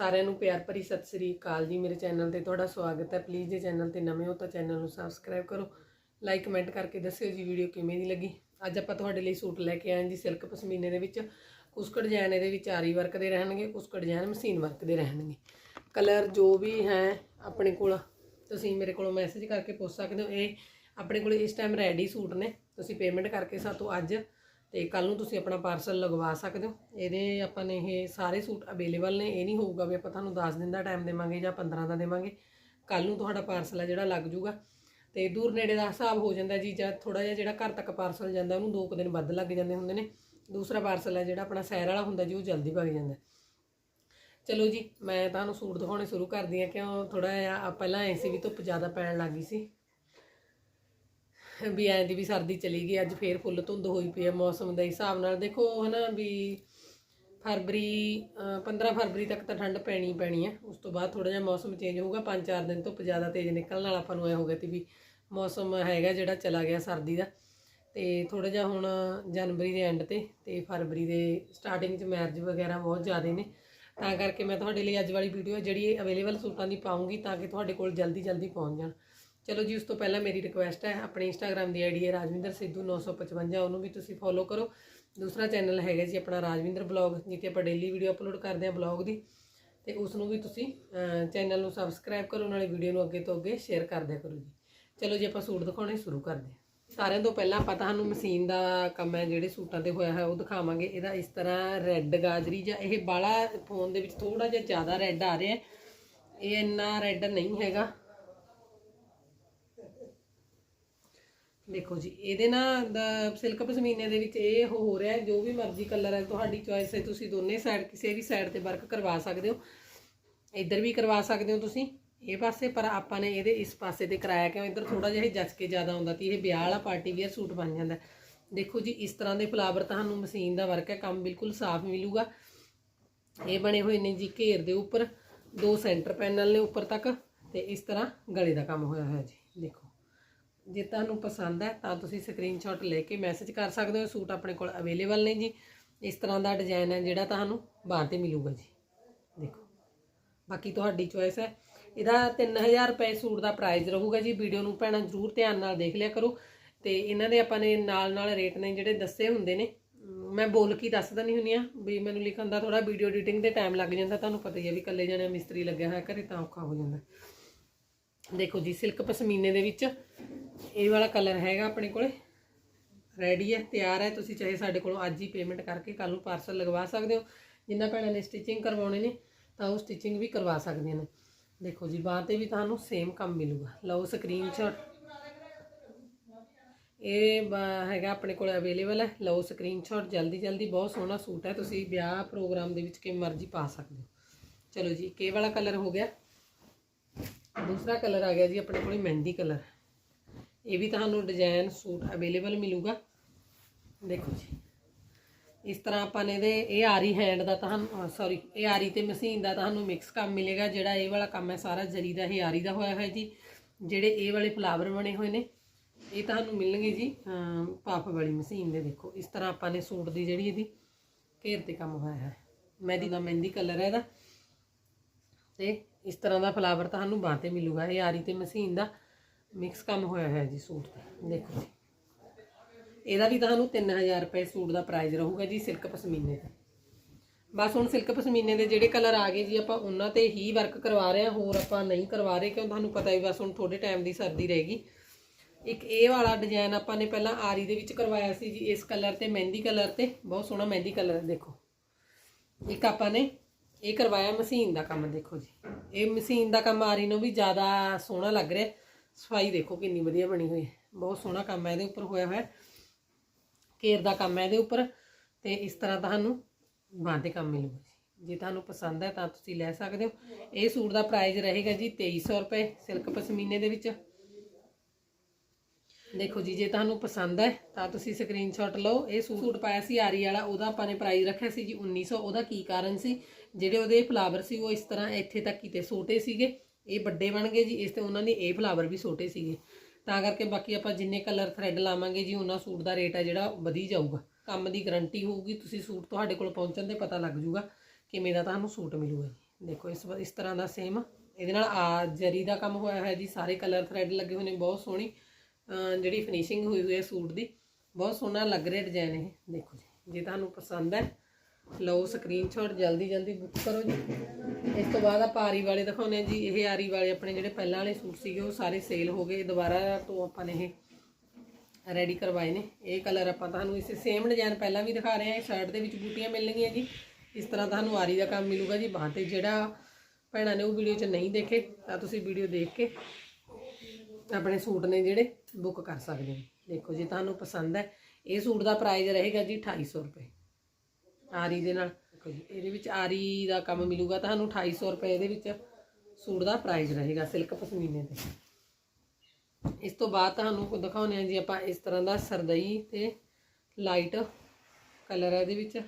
ਸਾਰਿਆਂ ਨੂੰ ਪਿਆਰ ਭਰੀ ਸਤਿ ਸ੍ਰੀ ਅਕਾਲ ਜੀ। ਮੇਰੇ ਚੈਨਲ ਤੇ ਤੁਹਾਡਾ ਸਵਾਗਤ ਹੈ। ਪਲੀਜ਼ ਜੇ ਚੈਨਲ ਤੇ ਨਵੇਂ ਹੋ ਤਾਂ ਚੈਨਲ ਨੂੰ ਸਬਸਕ੍ਰਾਈਬ ਕਰੋ। ਲਾਈਕ ਕਮੈਂਟ ਕਰਕੇ ਦੱਸਿਓ ਜੀ ਵੀਡੀਓ ਕਿਵੇਂ ਦੀ ਲੱਗੀ। ਅੱਜ ਆਪਾਂ ਤੁਹਾਡੇ ਲਈ ਸੂਟ ਲੈ ਕੇ ਆਏ ਹਾਂ ਜੀ ਸਿਲਕ ਪਸ਼ਮੀਨੇ ਦੇ ਵਿੱਚ। ਕੁਛ ਕੁ ਡਿਜ਼ਾਈਨ ਇਹਦੇ ਵਿੱਚ ਆਰੀ ਵਰਕ ਦੇ ਰਹਿਣਗੇ ਕੁਛ ਕੁ ਡਿਜ਼ਾਈਨ ਮਸ਼ੀਨ ਵਰਕ ਦੇ ਰਹਿਣਗੇ। ਕਲਰ ਜੋ ਵੀ ਹੈ ਆਪਣੇ ਕੋਲ, ਤੁਸੀਂ ਮੇਰੇ ਕੋਲੋਂ ਮੈਸੇਜ ਕਰਕੇ ਪੁੱਛ ਸਕਦੇ ਹੋ। ਇਹ ਆਪਣੇ ਕੋਲ ਇਸ ਟਾਈਮ ਰੈਡੀ ਸੂਟ ਨੇ। ਤੁਸੀਂ ਪੇਮੈਂਟ ਕਰਕੇ ਸਾਤੋਂ ਅੱਜ ਤੇ ਕੱਲ ਨੂੰ ਤੁਸੀਂ ਆਪਣਾ ਪਾਰਸਲ ਲਗਵਾ ਸਕਦੇ ਹੋ। ਇਹਦੇ ਆਪਾਂ ਨੇ ਇਹ ਸਾਰੇ ਸੂਟ ਅਵੇਲੇਬਲ ਨੇ, ਇਹ ਨਹੀਂ ਹੋਊਗਾ ਵੀ ਆਪਾਂ ਤੁਹਾਨੂੰ 10 ਦਿਨ ਦਾ ਟਾਈਮ ਦੇਵਾਂਗੇ ਜਾਂ 15 ਦਾ ਦੇਵਾਂਗੇ। ਕੱਲ ਨੂੰ ਤੁਹਾਡਾ ਪਾਰਸਲ ਹੈ ਜਿਹੜਾ ਲੱਗ ਜੂਗਾ ਤੇ ਦੂਰ ਨੇੜੇ ਦਾ ਹਿਸਾਬ ਹੋ ਜਾਂਦਾ ਜੀ, ਜਾਂ ਥੋੜਾ ਜਿਹਾ ਜਿਹੜਾ ਘਰ ਤੱਕ ਪਾਰਸਲ ਜਾਂਦਾ, ਉਹਨੂੰ ਦੋ ਕੁ ਦਿਨ ਵੱਧ ਲੱਗ ਜਾਂਦੇ ਹੁੰਦੇ ਨੇ। ਦੂਸਰਾ ਪਾਰਸਲ ਹੈ ਜਿਹੜਾ ਆਪਣਾ ਸੈਰ ਵਾਲਾ ਹੁੰਦਾ ਜੀ, ਉਹ ਜਲਦੀ ਭਗ ਜਾਂਦਾ। ਚਲੋ ਜੀ, ਮੈਂ ਤੁਹਾਨੂੰ ਸੂਟ ਦਿਖਾਉਣੇ ਸ਼ੁਰੂ ਕਰਦੀ ਹਾਂ, ਕਿਉਂ ਥੋੜਾ ਜਿਹਾ, ਪਹਿਲਾਂ ਐ ਸੀ ਵੀ ਧੁੱਪ ਜ਼ਿਆਦਾ ਪੈਣ ਲੱਗ ਗਈ ਸੀ। ਵੀ ਐਂ ਦੀ ਵੀ ਸਰਦੀ ਚਲੀ ਗਈ, ਅੱਜ ਫੇਰ ਫੁੱਲ ਧੁੰਦ ਹੋਈ ਪਈ ਹੈ ਮੌਸਮ ਦੇ ਹਿਸਾਬ ਨਾਲ। ਦੇਖੋ ਹਨਾ ਵੀ ਫਰਵਰੀ, ਅਹ 15 ਫਰਵਰੀ ਤੱਕ ਤਾਂ ਠੰਡ ਪੈਣੀ ਪੈਣੀ ਹੈ ਉਸ ਤੋਂ ਬਾਅਦ ਥੋੜਾ ਜਿਹਾ ਮੌਸਮ ਚੇਂਜ ਹੋਊਗਾ 5-4 ਦਿਨ ਧੁੱਪ ਜ਼ਿਆਦਾ ਤੇਜ਼ ਨਿਕਲਣ ਨਾਲ ਆਪਾਂ ਨੂੰ ਐ ਹੋ ਗਿਆ ਤੇ ਵੀ ਮੌਸਮ ਹੈਗਾ ਜਿਹੜਾ ਚਲਾ ਗਿਆ ਸਰਦੀ ਦਾ। ਤੇ ਥੋੜਾ ਜਿਹਾ ਹੁਣ ਜਨਵਰੀ ਦੇ ਐਂਡ ਤੇ ਤੇ ਫਰਵਰੀ ਦੇ ਸਟਾਰਟਿੰਗ 'ਚ ਮੈਰਿਜ ਵਗੈਰਾ ਬਹੁਤ ਜ਼ਿਆਦੇ ਨੇ। ਤਾਂ ਕਰਕੇ ਮੈਂ ਤੁਹਾਡੇ ਲਈ ਅੱਜ ਵਾਲੀ ਵੀਡੀਓ ਜਿਹੜੀ ਅਵੇਲੇਬਲ ਸੂਟਾਂ ਦੀ ਪਾਉਂਗੀ ਤਾਂ ਕਿ ਤੁਹਾਡੇ ਕੋਲ ਜਲਦੀ ਜਲਦੀ ਪਹੁੰਚ ਜਾਣ। ਚਲੋ ਜੀ, ਉਸ ਤੋਂ ਪਹਿਲਾਂ ਮੇਰੀ ਰਿਕੁਐਸਟ ਹੈ, ਆਪਣੇ ਇੰਸਟਾਗ੍ਰam ਦੀ ਆਈਡੀ ਹੈ ਰਾਜਵਿੰਦਰ ਸਿੱਧੂ 955 ਉਹਨੂੰ ਵੀ ਤੁਸੀਂ ਫੋਲੋ ਕਰੋ। ਦੂਸਰਾ ਚੈਨਲ ਹੈਗਾ ਜੀ ਆਪਣਾ ਰਾਜਵਿੰਦਰ ਬਲੌਗ ਜਿੱਥੇ ਆਪਾਂ ਡੇਲੀ ਵੀਡੀਓ ਅਪਲੋਡ ਕਰਦੇ ਹਾਂ ਬਲੌਗ ਦੀ। ਤੇ ਉਸ ਨੂੰ ਵੀ ਤੁਸੀਂ ਚੈਨਲ ਨੂੰ ਸਬਸਕ੍ਰਾਈਬ ਕਰੋ, ਨਾਲੇ ਵੀਡੀਓ ਨੂੰ ਅੱਗੇ ਤੋਂ ਅੱਗੇ ਸ਼ੇਅਰ ਕਰਦਿਆ ਕਰੋ ਜੀ। ਚਲੋ ਜੀ, ਆਪਾਂ ਸੂਟ ਦਿਖਾਉਣੇ ਸ਼ੁਰੂ ਕਰਦੇ ਹਾਂ। ਸਾਰਿਆਂ ਤੋਂ ਪਹਿਲਾਂ ਆਪਾਂ ਤੁਹਾਨੂੰ ਮਸ਼ੀਨ ਦਾ ਕੰਮ ਹੈ, ਜਿਹੜੇ ਸੂਟਾਂ ਤੇ ਹੋਇਆ ਹੈ, ਉਹ ਦਿਖਾਵਾਂਗੇ। ਇਹਦਾ ਇਸ ਤਰ੍ਹਾਂ ਰੈੱਡ ਗਾਜਰੀ ਜਾਂ ਇਹ ਬਾਲਾ ਫੋਨ ਦੇ ਵਿੱਚ ਥੋੜਾ ਜਿਹਾ ਜ਼ਿਆਦਾ ਰੈੱਡ ਆ ਰਿਹਾ ਇਹ ਇੰਨਾ ਰੈੱਡ ਨਹੀਂ ਹੈਗਾ। ਦੇਖੋ ਜੀ ਇਹਦੇ ਨਾ ਦਾ ਸਿਲਕ ਪਸ਼ਮੀਨੇ ਦੇ ਵਿੱਚ ਇਹ ਹੋ ਰਿਹਾ ਹੈ, ਜੋ ਵੀ ਮਰਜ਼ੀ ਕਲਰ ਹੈ ਤੁਹਾਡੀ ਚੋਇਸ ਹੈ ਤੁਸੀਂ ਦੋਨੇ ਸਾਈਡ ਕਿਸੇ ਵੀ ਸਾਈਡ ਤੇ ਵਰਕ ਕਰਵਾ ਸਕਦੇ ਹੋ। ਇੱਧਰ ਵੀ ਕਰਵਾ ਸਕਦੇ ਹੋ ਤੁਸੀਂ ਇਹ ਪਾਸੇ ਪਰ ਆਪਾਂ ਨੇ ਇਹਦੇ ਇਸ ਪਾਸੇ ਤੇ ਕਰਾਇਆ ਕਿਉਂ? ਇੱਧਰ ਥੋੜਾ ਜਿਹਾ ਇਹ ਜੱਚ ਕੇ ਜ਼ਿਆਦਾ ਆਉਂਦਾ ਤੀ ਇਹ ਵਿਆਹ ਵਾਲਾ ਪਾਰਟੀ ਵੀਅਰ ਸੂਟ ਬਣ ਜਾਂਦਾ। ਦੇਖੋ ਜੀ ਇਸ ਤਰ੍ਹਾਂ ਦੇ ਫਲਾਵਰ ਤੁਹਾਨੂੰ ਮਸ਼ੀਨ ਦਾ ਵਰਕ ਹੈ ਕੰਮ ਬਿਲਕੁਲ ਸਾਫ਼ ਮਿਲੂਗਾ। ਇਹ ਬਣੇ ਹੋਏ ਨੇ ਜੀ ਘੇਰ ਦੇ ਉੱਪਰ ਦੋ ਸੈਂਟਰ ਪੈਨਲ ਨੇ ਉੱਪਰ ਤੱਕ ਤੇ ਇਸ ਤਰ੍ਹਾਂ ਗਲੇ ਦਾ ਕੰਮ ਹੋਇਆ ਹੋਇਆ ਜੀ ਦੇਖੋ। ਜੇ ਤੁਹਾਨੂੰ ਪਸੰਦ ਹੈ ਤਾਂ ਤੁਸੀਂ ਸਕਰੀਨਸ਼ਾਟ ਲੈ ਕੇ ਮੈਸੇਜ ਕਰ ਸਕਦੇ ਹੋ, ਸੂਟ ਆਪਣੇ ਕੋਲ ਅਵੇਲੇਬਲ ਨੇ ਜੀ। ਇਸ ਤਰ੍ਹਾਂ ਦਾ ਡਿਜ਼ਾਈਨ ਹੈ ਜਿਹੜਾ ਤੁਹਾਨੂੰ ਬਾਹਰ ਤੇ ਮਿਲੂਗਾ ਜੀ। ਦੇਖੋ, ਬਾਕੀ ਤੁਹਾਡੀ ਚੋਇਸ ਹੈ। ਇਹਦਾ 3000 ਰੁਪਏ ਸੂਟ ਦਾ ਪ੍ਰਾਈਸ ਰਹੂਗਾ ਜੀ। ਵੀਡੀਓ ਨੂੰ ਭੈਣਾਂ ਜ਼ਰੂਰ ਧਿਆਨ ਨਾਲ ਦੇਖ ਲਿਆ ਕਰੋ। ਤੇ ਇਹਨਾਂ ਦੇ ਆਪਾਂ ਨੇ ਨਾਲ ਨਾਲ ਰੇਟ ਨੇ ਜਿਹੜੇ ਦੱਸੇ ਹੁੰਦੇ ਨੇ। ਮੈਂ ਬੋਲ ਕੇ ਦੱਸ ਦਿੰਦੀ ਹੁੰਦੀ ਆ ਵੀ ਮੈਨੂੰ ਲਿਖਣ ਦਾ ਥੋੜਾ ਵੀਡੀਓ ਐਡੀਟਿੰਗ ਦੇ ਟਾਈਮ ਲੱਗ ਜਾਂਦਾ, ਤੁਹਾਨੂੰ ਪਤਾ ਹੀ ਹੈ ਵੀ ਇਕੱਲੇ ਜਣੇ ਮਿਸਤਰੀ ਲੱਗਿਆ ਹੋਇਆ ਘਰੇ ਤਾਂ ਔਖਾ ਹੋ ਜਾਂਦਾ। ਦੇਖੋ ਜੀ ਸਿਲਕ ਪਸ਼ਮੀਨੇ ਦੇ ਵਿੱਚ ਇਹ ਵਾਲਾ ਕਲਰ ਹੈਗਾ ਆਪਣੇ ਕੋਲੇ। ਰੈਡੀ ਹੈ, ਤਿਆਰ ਹੈ। ਤੁਸੀਂ ਚਾਹੇ ਸਾਡੇ ਕੋਲੋਂ ਅੱਜ ਹੀ ਪੇਮੈਂਟ ਕਰਕੇ ਕੱਲ ਨੂੰ ਪਾਰਸਲ ਲਗਵਾ ਸਕਦੇ ਹੋ। ਜਿੰਨਾ ਭੈਣਾਂ ਨੇ ਸਟਿਚਿੰਗ ਕਰਵਾਉਣੇ ਨੇ, ਤਾਂ ਉਹ ਸਟਿਚਿੰਗ ਵੀ ਕਰਵਾ ਸਕਦੀਆਂ ਨੇ। ਦੇਖੋ ਜੀ ਬਾਹਾਂ ਤੇ ਵੀ ਤੁਹਾਨੂੰ ਸੇਮ ਕੰਮ ਮਿਲੂਗਾ। ਲਓ ਸਕਰੀਨਸ਼ਾਟ ਇਹ ਹੈਗਾ ਆਪਣੇ ਕੋਲ ਅਵੇਲੇਬਲ ਹੈ। ਲਓ ਸਕਰੀਨਸ਼ਾਟ ਜਲਦੀ ਜਲਦੀ ਬਹੁਤ ਸੋਹਣਾ ਸੂਟ ਹੈ। ਤੁਸੀਂ ਵਿਆਹ ਪ੍ਰੋਗਰਾਮ ਦੇ ਵਿੱਚ ਕਿਵੇਂ ਮਰਜ਼ੀ ਪਾ ਸਕਦੇ ਹੋ। ਚਲੋ ਜੀ ਕੇ ਵਾਲਾ ਕਲਰ ਹੋ ਗਿਆ। ਦੂਸਰਾ ਕਲਰ ਆ ਗਿਆ ਜੀ, ਆਪਣੇ ਕੋਲ ਮਹਿੰਦੀ ਕਲਰ। ਇਹ ਵੀ ਤੁਹਾਨੂੰ ਡਿਜ਼ਾਈਨ ਸੂਟ ਅਵੇਲੇਬਲ ਮਿਲੂਗਾ। ਦੇਖੋ ਜੀ। ਇਸ ਤਰ੍ਹਾਂ ਆਪਾਂ ਨੇ ਇਹਦੇ ਇਹ ਆਰੀ ਹੈਂਡ ਦਾ ਤੁਹਾਨੂੰ ਸੌਰੀ ਇਹ ਆਰੀ ਤੇ ਮਸ਼ੀਨ ਦਾ ਤੁਹਾਨੂੰ ਮਿਕਸ ਕੰਮ ਮਿਲੇਗਾ ਜਿਹੜਾ ਇਹ ਵਾਲਾ ਕੰਮ ਹੈ ਸਾਰਾ ਜਰੀ ਦਾ ਇਹ ਆਰੀ ਦਾ ਹੋਇਆ ਹੋਇਆ ਜੀ। ਜਿਹੜੇ ਇਹ ਵਾਲੇ ਫਲਾਵਰ ਬਣੇ ਹੋਏ ਨੇ ਇਹ ਤੁਹਾਨੂੰ ਮਿਲਣਗੇ ਜੀ ਅਮ, ਪਾਫ ਵਾਲੀ ਮਸ਼ੀਨ ਦੇ ਦੇਖੋ। ਇਸ ਤਰ੍ਹਾਂ ਆਪਾਂ ਨੇ ਸੂਟ ਦੀ ਜਿਹੜੀ ਇਹਦੀ ਘੇਰ ਤੇ ਕੰਮ ਹੋਇਆ ਹੈ ਮਹਿੰਦੀ ਦਾ ਮਹਿੰਦੀ ਕਲਰ ਹੈ ਇਹਦਾ। ਤੇ ਇਸ ਤਰ੍ਹਾਂ ਦਾ ਫਲਾਵਰ ਤੁਹਾਨੂੰ ਬਾਂਹ ਤੇ ਮਿਲੂਗਾ। ਇਹ ਆਰੀ ਤੇ ਮਸ਼ੀਨ ਦਾ। ਮਿਕਸ ਕੰਮ ਹੋਇਆ ਹੈ ਜੀ ਸੂਟ ਤੇ ਦੇਖੋ ਜੀ। ਇਹਦਾ ਵੀ ਤੁਹਾਨੂੰ 3000 ਰੁਪਏ ਸੂਟ ਦਾ ਪ੍ਰਾਈਸ ਰਹੂਗਾ ਜੀ ਸਿਲਕ ਪਸ਼ਮੀਨੇ ਦਾ। ਬਸ ਹੁਣ ਸਿਲਕ ਪਸ਼ਮੀਨੇ ਦੇ ਜਿਹੜੇ ਕਲਰ ਆ ਗਏ ਜੀ, ਆਪਾਂ ਉਹਨਾਂ ਤੇ ਹੀ ਵਰਕ ਕਰਵਾ ਰਹੇ ਹਾਂ, ਹੋਰ ਆਪਾਂ ਨਹੀਂ ਕਰਵਾ ਰਹੇ, ਕਿਉਂ ਤੁਹਾਨੂੰ ਪਤਾ ਹੀ ਬਸ ਹੁਣ ਥੋੜੇ ਟਾਈਮ ਦੀ ਸਰਦੀ ਰਹੇਗੀ ਇੱਕ ਇਹ ਵਾਲਾ ਡਿਜ਼ਾਈਨ ਆਪਾਂ ਨੇ ਪਹਿਲਾਂ ਆਰੀ ਦੇ ਵਿੱਚ ਕਰਵਾਇਆ ਸੀ ਜੀ, ਇਸ ਕਲਰ ਤੇ, ਮਹਿੰਦੀ ਕਲਰ ਤੇ, ਬਹੁਤ ਸੋਹਣਾ ਮਹਿੰਦੀ ਕਲਰ ਦੇਖੋ। ਇੱਕ ਆਪਾਂ ਨੇ ਇਹ ਕਰਵਾਇਆ ਮਸ਼ੀਨ ਦਾ ਕੰਮ, ਦੇਖੋ ਜੀ। ਇਹ ਮਸ਼ੀਨ ਦਾ ਕੰਮ ਆਰੀ ਨੂੰ ਵੀ ਜ਼ਿਆਦਾ ਸੋਹਣਾ ਲੱਗ ਰਿਹਾ। ਸਫ਼ਾਈ ਦੇਖੋ ਕਿੰਨੀ ਵਧੀਆ ਬਣੀ ਹੋਈ ਹੈ। ਬਹੁਤ ਸੋਹਣਾ ਕੰਮ ਹੈ ਇਹਦੇ ਉੱਪਰ ਹੋਇਆ ਹੋਇਆ। ਕੇਰ ਦਾ ਕੰਮ ਹੈ ਇਹਦੇ ਉੱਪਰ ਤੇ ਇਸ ਤਰ੍ਹਾਂ ਤੁਹਾਨੂੰ ਬਾਂਹ ਤੇ ਕੰਮ ਮਿਲੂਗਾ ਜੀ। ਜੇ ਤੁਹਾਨੂੰ ਪਸੰਦ ਹੈ ਤਾਂ ਤੁਸੀਂ ਲੈ ਸਕਦੇ ਹੋ। ਇਹ ਸੂਟ ਦਾ ਪ੍ਰਾਈਸ ਰਹੇਗਾ ਜੀ 2300 ਰੁਪਏ ਸਿਲਕ ਪਸ਼ਮੀਨੇ ਦੇ ਵਿੱਚ। ਦੇਖੋ ਜੀ, ਜੇ ਤੁਹਾਨੂੰ ਪਸੰਦ ਹੈ ਤਾਂ ਤੁਸੀਂ ਸਕਰੀਨਸ਼ਾਟ ਲਓ। ਇਹ ਸੂਟ ਪਾਇਆ ਸੀ ਆਰੀ ਵਾਲਾ, ਉਹਦਾ ਆਪਾਂ ਨੇ ਪ੍ਰਾਈਸ ਰੱਖਿਆ ਸੀ ਜੀ 1900 ਉਹਦਾ ਕੀ ਕਾਰਨ ਸੀ? ਜਿਹੜੇ ਉਹਦੇ ਫਲਾਵਰ ਸੀ, ਉਹ ਇਸ ਤਰ੍ਹਾਂ ਇੱਥੇ ਤੱਕ ਕਿਤੇ ਛੋਟੇ ਸੀਗੇ। ਇਹ ਵੱਡੇ ਬਣ ਗਏ ਜੀ, ਇਸ ਤੇ ਉਹਨਾਂ ਦੇ ਇਹ ਫਲਾਵਰ ਵੀ ਛੋਟੇ ਸੀਗੇ। ਤਾਂ ਕਰਕੇ ਬਾਕੀ ਆਪਾਂ ਜਿੰਨੇ ਕਲਰ ਥ੍ਰੈਡ ਲਾਵਾਂਗੇ ਜੀ, ਉਹਨਾਂ ਸੂਟ ਦਾ ਰੇਟ ਹੈ ਜਿਹੜਾ ਵਧੀ ਜਾਊਗਾ। ਕੰਮ ਦੀ ਗਰੰਟੀ ਹੋਊਗੀ, ਤੁਸੀਂ ਸੂਟ ਤੁਹਾਡੇ ਕੋਲ ਪਹੁੰਚਣ ਤੇ ਪਤਾ ਲੱਗ ਜੂਗਾ ਕਿਵੇਂ ਦਾ ਤੁਹਾਨੂੰ ਸੂਟ ਮਿਲੂਗਾ ਜੀ। ਦੇਖੋ, ਇਸ ਵ- ਇਸ ਤਰ੍ਹਾਂ ਦਾ ਸੇਮ ਇਹਦੇ ਨਾਲ ਆ ਜਰੀ ਦਾ ਕੰਮ ਹੋਇਆ ਹੈ ਜੀ, ਸਾਰੇ ਕਲਰ ਥ੍ਰੈਡ ਲੱਗੇ ਹੋਏ ਨੇ, ਬਹੁਤ ਸੋਹਣੀ ਜਿਹੜੀ ਫਿਨਿਸ਼ਿੰਗ ਹੋਈ ਹੋਈ ਹੈ ਸੂਟ ਦੀ, ਬਹੁਤ ਸੋਹਣਾ ਲੱਗ ਰਿਹਾ ਡਿਜ਼ਾਈਨ ਇਹ। ਦੇਖੋ ਜੀ, ਜੇ ਤੁਹਾਨੂੰ ਪਸੰਦ ਹੈ ਲਓ ਸਕਰੀਨਸ਼ਾਟ ਜਲਦੀ ਜਲਦੀ ਬੁੱਕ ਕਰੋ ਜੀ। ਇਸ ਤੋਂ ਬਾਅਦ ਆਪਾਂ ਆਰੀ ਵਾਲੇ ਦਿਖਾਉਂਦੇ ਹਾਂ ਜੀ। ਇਹ ਆਰੀ ਵਾਲੇ ਆਪਣੇ ਜਿਹੜੇ ਪਹਿਲਾਂ ਵਾਲੇ ਸੂਟ ਸੀਗੇ, ਉਹ ਸਾਰੇ ਸੇਲ ਹੋ ਗਏ। ਦੁਬਾਰਾ ਤੋਂ ਆਪਾਂ ਨੇ ਇਹ ਰੈਡੀ ਕਰਵਾਏ ਨੇ। ਇਹ ਕਲਰ ਆਪਾਂ ਤੁਹਾਨੂੰ ਇਸੇ ਸੇਮ ਡਿਜ਼ਾਈਨ ਪਹਿਲਾਂ ਵੀ ਦਿਖਾ ਰਹੇ ਹਾਂ। ਇਹ ਸ਼ਰਟ ਦੇ ਵਿੱਚ ਬੂਟੀਆਂ ਮਿਲਣਗੀਆਂ ਜੀ। ਇਸ ਤਰ੍ਹਾਂ ਤੁਹਾਨੂੰ ਆਰੀ ਦਾ ਕੰਮ ਮਿਲੂਗਾ ਜੀ। ਬਾਹਾਂ ਤੇ ਜਿਹੜਾ ਭੈਣਾਂ ਨੇ ਉਹ ਵੀਡੀਓ 'ਚ ਨਹੀਂ ਦੇਖੇ, ਤਾਂ ਤੁਸੀਂ ਵੀਡੀਓ ਦੇਖ ਕੇ ਆਪਣੇ ਸੂਟ ਨੇ ਜਿਹੜੇ ਬੁੱਕ ਕਰ ਸਕਦੇ ਹੋ। ਦੇਖੋ ਜੀ, ਤੁਹਾਨੂੰ ਪਸੰਦ ਹੈ। ਇਹ ਸੂਟ ਦਾ ਪ੍ਰਾਈਸ ਰਹੇਗਾ ਜੀ 2800 ਰੁਪਏ। ਆਰੀ ਦੇ ਨਾਲ। ਦੇਖੋ ਜੀ ਇਹਦੇ ਵਿੱਚ ਆਰੀ ਦਾ ਕੰਮ ਮਿਲੂਗਾ ਤੁਹਾਨੂੰ 2800 ਰੁਪਏ ਇਹਦੇ ਵਿੱਚ। ਸੂਟ ਦਾ ਪ੍ਰਾਈਸ ਰਹੇਗਾ ਸਿਲਕ ਪਸ਼ਮੀਨੇ ਤੇ। ਇਸ ਤੋਂ ਬਾਅਦ ਤੁਹਾਨੂੰ ਦਿਖਾਉਂਦੇ ਹਾਂ ਜੀ, ਆਪਾਂ ਇਸ ਤਰ੍ਹਾਂ ਦਾ ਸਰਦਈ ਤੇ ਲਾਈਟ ਕਲਰ ਹੈ ਇਹਦੇ ਵਿੱਚ।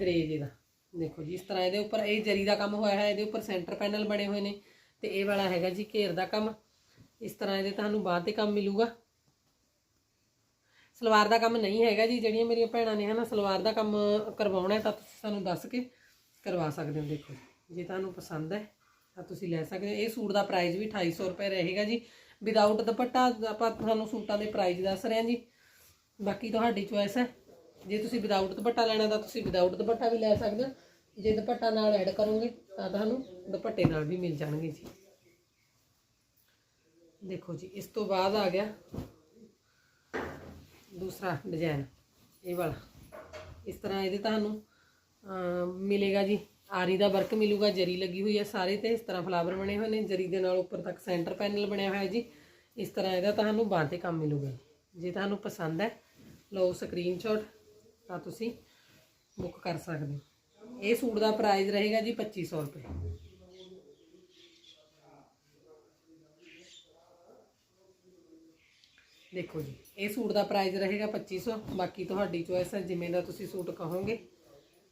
ਗ੍ਰੇ ਜਿਹੇ ਦੇਖੋ ਜੀ, ਇਸ ਤਰ੍ਹਾਂ ਇਹਦੇ ਉੱਪਰ ਇਹ ਜਰੀ ਦਾ ਕੰਮ ਹੋਇਆ ਹੈ, ਇਹਦੇ ਉੱਪਰ ਸੈਂਟਰ ਪੈਨਲ ਬਣੇ ਹੋਏ ਨੇ ਤੇ ਇਹ ਵਾਲਾ ਹੈਗਾ ਜੀ ਘੇਰ ਦਾ ਕੰਮ। ਇਸ ਤਰ੍ਹਾਂ ਇਹਦੇ ਤੁਹਾਨੂੰ ਬਾਅਦ ਤੇ ਕੰਮ ਮਿਲੂਗਾ। ਸਲਵਾਰ ਦਾ ਕੰਮ ਨਹੀਂ ਹੈਗਾ ਜੀ, ਜਿਹੜੀਆਂ ਮੇਰੀਆਂ ਭੈਣਾਂ ਨੇ ਹਨਾ ਸਲਵਾਰ ਦਾ ਕੰਮ ਕਰਵਾਉਣਾ ਤਾਂ ਤੁਸੀਂ ਸਾਨੂੰ ਦੱਸ ਕੇ ਕਰਵਾ ਸਕਦੇ ਹੋ, ਦੇਖੋ ਜੀ। ਜੇ ਤੁਹਾਨੂੰ ਪਸੰਦ ਹੈ, ਤਾਂ ਤੁਸੀਂ ਲੈ ਸਕਦੇ ਹੋ। ਇਹ ਸੂਟ ਦਾ ਪ੍ਰਾਈਸ ਵੀ 2800 ਰੁਪਏ ਰਹੇਗਾ ਜੀ। ਵਿਦਆਊਟ ਦੁਪੱਟਾ, ਆਪਾਂ ਤੁਹਾਨੂੰ ਸੂਟਾਂ ਦੇ ਪ੍ਰਾਈਸ ਦੱਸ ਰਹੇ ਹਾਂ ਜੀ। ਬਾਕੀ ਤੁਹਾਡੀ ਚੁਆਇਸ ਹੈ। ਜੇ ਤੁਸੀਂ ਵਿਦਆਊਟ ਦੁਪੱਟਾ ਲੈਣਾ, ਤਾਂ ਤੁਸੀਂ ਵਿਦਆਊਟ ਦੁਪੱਟਾ ਵੀ ਲੈ ਸਕਦੇ ਹੋ। ਜੇ ਦੁਪੱਟਾ ਨਾਲ ਐਡ ਕਰੋਗੇ, ਤਾਂ ਤੁਹਾਨੂੰ ਦੁਪੱਟੇ ਨਾਲ ਵੀ ਮਿਲ ਜਾਣਗੇ ਜੀ। ਦੇਖੋ ਜੀ, ਇਸ ਤੋਂ ਬਾਅਦ ਆ ਗਿਆ ਦੂਸਰਾ ਡਿਜ਼ਾਈਨ ਇਹ ਵਾਲਾ। ਇਸ ਤਰ੍ਹਾਂ ਇਹਦੇ ਤੁਹਾਨੂੰ ਮਿਲੇਗਾ ਜੀ। ਆਰੀ ਦਾ ਵਰਕ ਮਿਲੂਗਾ, ਜਰੀ ਲੱਗੀ ਹੋਈ ਹੈ ਸਾਰੇ ਤੇ। ਇਸ ਤਰ੍ਹਾਂ ਫਲਾਵਰ ਬਣੇ ਹੋਏ ਨੇ, ਜਰੀ ਦੇ ਨਾਲ ਉੱਪਰ ਤੱਕ ਸੈਂਟਰ ਪੈਨਲ ਬਣਿਆ ਹੋਇਆ ਜੀ। ਇਸ ਤਰ੍ਹਾਂ ਇਹਦਾ ਤੁਹਾਨੂੰ ਬਾਂਹ ਤੇ ਕੰਮ ਮਿਲੂਗਾ। ਜੇ ਤੁਹਾਨੂੰ ਪਸੰਦ ਹੈ, ਲਓ ਸਕਰੀਨਸ਼ਾਟ ਤਾਂ ਤੁਸੀਂ ਬੁੱਕ ਕਰ ਸਕਦੇ ਹੋ। ਇਹ ਸੂਟ ਦਾ ਪ੍ਰਾਈਸ ਰਹੇਗਾ ਜੀ 2500 ਰੁਪਏ। ਦੇਖੋ ਜੀ, ਇਹ ਸੂਟ ਦਾ ਪ੍ਰਾਈਸ ਰਹੇਗਾ 2500 ਬਾਕੀ ਤੁਹਾਡੀ ਚੋਇਸ ਹੈ, ਜਿਵੇਂ ਦਾ ਤੁਸੀਂ ਸੂਟ ਕਹੋਗੇ।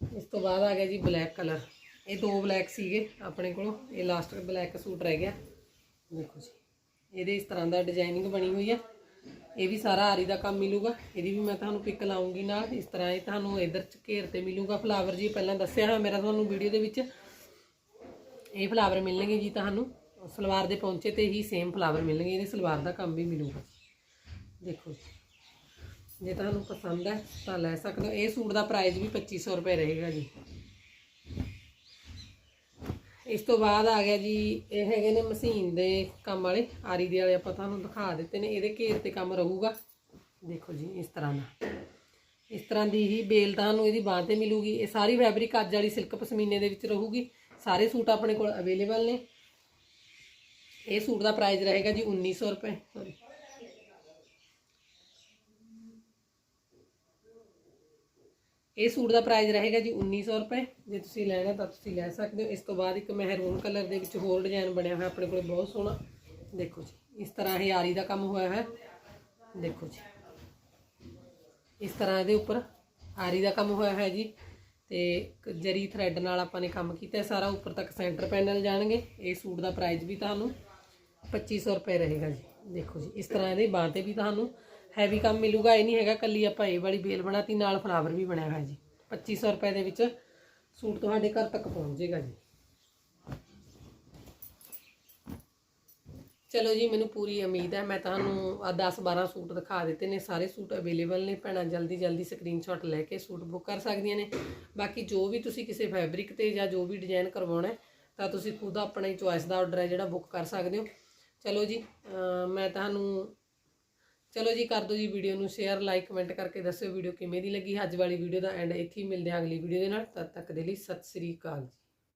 ਇਸ ਤੋਂ ਬਾਅਦ ਆ ਗਿਆ ਜੀ ਬਲੈਕ ਕਲਰ ਇਹ ਦੋ ਬਲੈਕ ਸੀਗੇ ਆਪਣੇ ਕੋਲੋਂ, ਇਹ ਲਾਸਟ ਬਲੈਕ ਸੂਟ ਰਹਿ ਗਿਆ। ਦੇਖੋ ਜੀ, ਇਹਦੇ ਇਸ ਤਰ੍ਹਾਂ ਦਾ ਡਿਜ਼ਾਈਨਿੰਗ ਬਣੀ ਹੋਈ ਆ। ਇਹ ਵੀ ਸਾਰਾ ਆਰੀ ਦਾ ਕੰਮ ਮਿਲੂਗਾ। ਇਹਦੀ ਵੀ ਮੈਂ ਤੁਹਾਨੂੰ ਪਿਕ ਲਾਉਂਗੀ ਨਾਲ। ਇਸ ਤਰ੍ਹਾਂ ਇਹ ਤੁਹਾਨੂੰ ਇਧਰ ਚ ਘੇਰ ਤੇ ਮਿਲੂਗਾ। ਫਲਾਵਰ ਜੀ, ਪਹਿਲਾਂ ਦੱਸਿਆ ਹੋਇਆ ਮੇਰਾ ਤੁਹਾਨੂੰ ਵੀਡੀਓ ਦੇ ਵਿੱਚ। ਇਹ ਫਲਾਵਰ ਮਿਲਣਗੇ ਜੀ ਤੁਹਾਨੂੰ। ਸਲਵਾਰ ਦੇ ਪਹੁੰਚੇ ਤੇ ਹੀ ਸੇਮ ਫਲਾਵਰ ਮਿਲਣਗੇ। ਇਹਦੇ ਸਲਵਾਰ ਦਾ ਕੰਮ ਵੀ ਮਿਲੂਗਾ। ਦੇਖੋ ਜੀ। ਜੇ ਤੁਹਾਨੂੰ ਪਸੰਦ ਹੈ ਤਾਂ ਲੈ ਸਕਦੇ ਹੋ। ਇਹ ਸੂਟ ਦਾ ਪ੍ਰਾਈਸ ਵੀ 2500 ਰੁਪਏ ਰਹੇਗਾ ਜੀ। ਇਸ ਤੋਂ ਬਾਅਦ ਆ ਗਿਆ ਜੀ, ਇਹ ਹੈਗੇ ਨੇ ਮਸ਼ੀਨ ਦੇ ਕੰਮ ਵਾਲੇ। ਆਰੀ ਦੇ ਵਾਲੇ ਆਪਾਂ ਤੁਹਾਨੂੰ ਦਿਖਾ ਦਿੱਤੇ ਨੇ। ਇਹਦੇ ਘੇਰ ਤੇ ਕੰਮ ਰਹੂਗਾ। ਦੇਖੋ ਜੀ, ਇਸ ਤਰ੍ਹਾਂ ਦਾ। ਇਸ ਤਰ੍ਹਾਂ ਦੀ ਹੀ ਬੇਲ ਤੁਹਾਨੂੰ ਇਹਦੀ ਬਾਂਹ ਤੇ ਮਿਲੂਗੀ। ਇਹ ਸਾਰੀ ਫੈਬਰਿਕ ਅੱਜ ਵਾਲੀ ਸਿਲਕ ਪਸ਼ਮੀਨੇ ਦੇ ਵਿੱਚ ਰਹੂਗੀ। ਸਾਰੇ ਸੂਟ ਆਪਣੇ ਕੋਲ ਅਵੇਲੇਬਲ ਨੇ। ਇਹ ਸੂਟ ਦਾ ਪ੍ਰਾਈਸ ਰਹੇਗਾ ਜੀ 1900 ਰੁਪਏ। ਸੌਰੀ ਇਹ ਸੂਟ ਦਾ ਪ੍ਰਾਈਸ ਰਹੇਗਾ ਜੀ 1900 ਰੁਪਏ। ਜੇ ਤੁਸੀਂ ਲੈਣਾ ਤਾਂ ਤੁਸੀਂ ਲੈ ਸਕਦੇ ਹੋ। ਇਸ ਤੋਂ ਬਾਅਦ ਇੱਕ ਮਹਿਰੂਨ ਕਲਰ ਦੇ ਵਿੱਚ ਹੋਰ ਡਿਜ਼ਾਈਨ ਬਣਿਆ ਹੋਇਆ ਆਪਣੇ ਕੋਲ, ਬਹੁਤ ਸੋਹਣਾ। ਦੇਖੋ ਜੀ, ਇਸ ਤਰ੍ਹਾਂ ਇਹ ਆਰੀ ਦਾ ਕੰਮ ਹੋਇਆ ਹੈ ਦੇਖੋ ਜੀ, ਇਸ ਤਰ੍ਹਾਂ ਇਹਦੇ ਉੱਪਰ ਆਰੀ ਦਾ ਕੰਮ ਹੋਇਆ ਹੈ ਜੀ। ਤੇ ਇੱਕ ਜਰੀ ਥਰੈਡ ਨਾਲ ਆਪਾਂ ਨੇ ਕੰਮ ਕੀਤਾ ਸਾਰਾ। ਉੱਪਰ ਤੱਕ ਸੈਂਟਰ ਪੈਨਲ ਜਾਣਗੇ। ਇਹ ਸੂਟ ਦਾ ਪ੍ਰਾਈਸ ਵੀ ਤੁਹਾਨੂੰ 2500 ਰੁਪਏ ਰਹੇਗਾ ਜੀ। ਦੇਖੋ ਜੀ, ਇਸ ਤਰ੍ਹਾਂ ਇਹਦੇ ਬਾਂਹ ਤੇ ਵੀ ਤੁਹਾਨੂੰ ਹੈਵੀ ਕੰਮ ਮਿਲੂਗਾ, ਇਹ ਨਹੀਂ ਹੈਗਾ ਕੱਲੀ ਆਪਾਂ ਇਹ ਵਾਲੀ ਬੇਲ ਬਣਾਤੀ, ਨਾਲ ਫਲਾਵਰ ਵੀ ਬਣਿਆ ਹੋਇਆ ਜੀ। 2500 ਰੁਪਏ ਦੇ ਵਿੱਚ ਸੂਟ ਤੁਹਾਡੇ ਘਰ ਤੱਕ ਪਹੁੰਚ ਜਾਏਗਾ ਜੀ। ਚਲੋ ਜੀ, ਮੈਨੂੰ ਪੂਰੀ ਉਮੀਦ ਹੈ, ਮੈਂ ਤੁਹਾਨੂੰ ਆ 10 12 ਸੂਟ ਦਿਖਾ ਦਿੱਤੇ ਨੇ, ਸਾਰੇ ਸੂਟ ਅਵੇਲੇਬਲ ਨੇ ਭੈਣਾਂ, ਜਲਦੀ ਜਲਦੀ ਸਕਰੀਨਸ਼ਾਟ ਲੈ ਕੇ ਸੂਟ ਬੁੱਕ ਕਰ ਸਕਦੀਆਂ ਨੇ। ਬਾਕੀ ਜੋ ਵੀ ਤੁਸੀਂ ਕਿਸੇ ਫੈਬਰਿਕ ਤੇ ਜਾਂ ਜੋ ਵੀ ਡਿਜ਼ਾਈਨ ਕਰਵਾਉਣਾ ਤਾਂ ਤੁਸੀਂ ਖੁਦ ਆਪਣੀ ਚੁਆਇਸ ਦਾ ਆਰਡਰ ਹੈ ਜਿਹੜਾ ਬੁੱਕ ਕਰ ਸਕਦੇ ਹੋ। ਚਲੋ ਜੀ ਮੈਂ ਤੁਹਾਨੂੰ ਚਲੋ ਜੀ, ਕਰ ਦਿਓ ਜੀ ਵੀਡੀਓ ਨੂੰ ਸ਼ੇਅਰ ਲਾਈਕ ਕਮੈਂਟ ਕਰਕੇ ਦੱਸਿਓ ਵੀਡੀਓ ਕਿਵੇਂ ਦੀ ਲੱਗੀ। ਅੱਜ ਵਾਲੀ ਵੀਡੀਓ ਦਾ ਐਂਡ ਇੱਥੇ ਹੀ ਮਿਲਦੇ ਹਾਂ ਅਗਲੀ ਵੀਡੀਓ ਦੇ ਨਾਲ। ਤਦ ਤੱਕ ਦੇ ਲਈ ਸਤਿ ਸ੍ਰੀ ਅਕਾਲ ਜੀ।